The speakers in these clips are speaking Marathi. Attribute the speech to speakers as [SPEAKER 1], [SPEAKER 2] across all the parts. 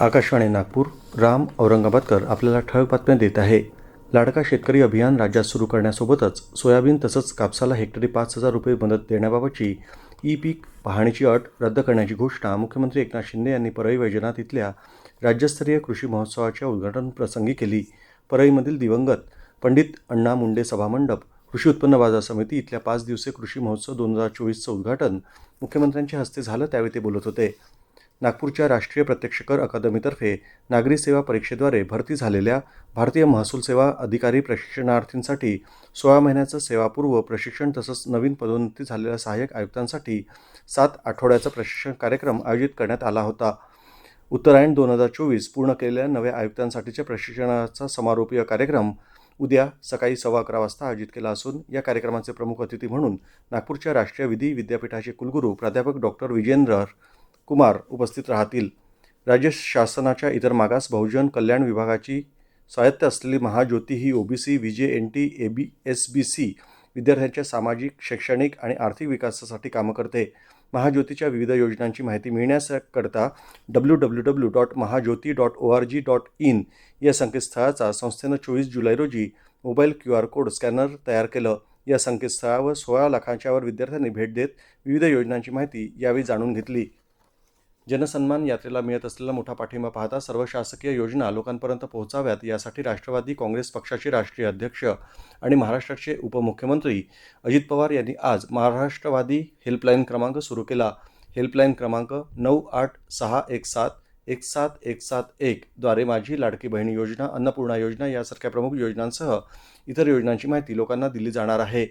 [SPEAKER 1] आकाशवाणी नागपूर राम औरंगाबादकर आपल्याला ठळक बातम्या देत आहे. लाडका शेतकरी अभियान राज्यात सुरू करण्यासोबतच सोयाबीन तसंच कापसाला हेक्टरी पाच हजार रुपये मदत देण्याबाबतची ई पीक पाहणीची अट रद्द करण्याची घोषणा मुख्यमंत्री एकनाथ शिंदे यांनी परळी वैजनाथ इथल्या राज्यस्तरीय कृषी महोत्सवाच्या उद्घाटन प्रसंगी केली. परळीमधील दिवंगत पंडित अण्णा मुंडे सभामंडप कृषी उत्पन्न बाजार समिती इथल्या पाच दिवसीय कृषी महोत्सव दोन हजार चोवीसचं उद्घाटन मुख्यमंत्र्यांच्या हस्ते झालं त्यावेळी ते बोलत होते. नागपूरच्या राष्ट्रीय प्रत्यक्ष कर अकादमीतर्फे नागरी सेवा परीक्षेद्वारे भरती झालेल्या भारतीय महसूल सेवा अधिकारी प्रशिक्षणार्थींसाठी सोळा महिन्याचं सेवापूर्व प्रशिक्षण तसंच नवीन पदोन्नती झालेल्या सहाय्यक आयुक्तांसाठी सात आठवड्याचा प्रशिक्षण कार्यक्रम आयोजित करण्यात आला होता. उत्तरायण दोन हजार चोवीस पूर्ण केलेल्या नव्या आयुक्तांसाठीच्या प्रशिक्षणाचा समारोपीय कार्यक्रम उद्या सकाळी सव्वा अकरा वाजता आयोजित केला असून या कार्यक्रमाचे प्रमुख अतिथी म्हणून नागपूरच्या राष्ट्रीय विधी विद्यापीठाचे कुलगुरू प्राध्यापक डॉक्टर विजेंद्र कुमार उपस्थित राहतील. राज्य शासनाच्या इतर मागास बहुजन कल्याण विभागाची स्वायत्त असलेली महाज्योती ही OBC VJ N T A B S B C विद्यार्थ्यांच्या सामाजिक शैक्षणिक आणि आर्थिक विकासासाठी कामं करते. महाज्योतीच्या विविध योजनांची माहिती मिळण्याकरता W W W dot Mahajyoti dot O R G dot in या संकेतस्थळाचा संस्थेनं चोवीस जुलै रोजी mobile Q R code scanner तयार केलं. या संकेतस्थळावर सोळा लाखांच्यावर विद्यार्थ्यांनी भेट देत विविध योजनांची माहिती यावेळी जाणून घेतली. जनसन्मान यात्रेला मिळत असलेला मोठा पाठिंबा पाहता सर्व शासकीय योजना लोकांपर्यंत पोहोचाव्यात यासाठी राष्ट्रवादी काँग्रेस पक्षाचे राष्ट्रीय अध्यक्ष आणि महाराष्ट्राचे उपमुख्यमंत्री अजित पवार यांनी आज महाराष्ट्रवादी हेल्पलाईन क्रमांक सुरू केला. हेल्पलाईन क्रमांक नऊ आठ सहा एक सात एक सात एक सात एक द्वारे माझी लाडकी बहिणी योजना अन्नपूर्णा योजना यासारख्या प्रमुख योजनांसह इतर योजनांची माहिती लोकांना दिली जाणार आहे.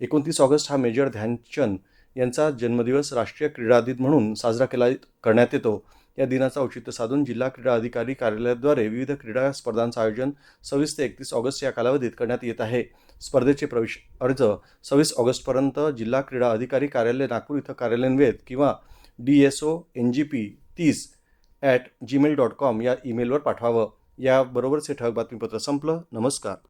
[SPEAKER 1] एकोणतीस ऑगस्ट हा मेजर ध्यानचंद यांचा जन्मदिवस राष्ट्रीय क्रीडा दिन म्हणून साजरा केला करण्यात येतो. या दिनाचं औचित्य साधून जिल्हा क्रीडा अधिकारी कार्यालयाद्वारे विविध क्रीडा स्पर्धांचं आयोजन सव्वीस ते एकतीस ऑगस्ट या कालावधीत करण्यात येत आहे. स्पर्धेचे प्रवेश अर्ज सव्वीस ऑगस्टपर्यंत जिल्हा क्रीडा अधिकारी कार्यालय नागपूर इथं कार्यान्वित किंवा D S O N G P तीस ॲट जीमेल डॉट कॉम या ईमेलवर पाठवावं. याबरोबरच हे ठळक बातमीपत्र संपलं. नमस्कार.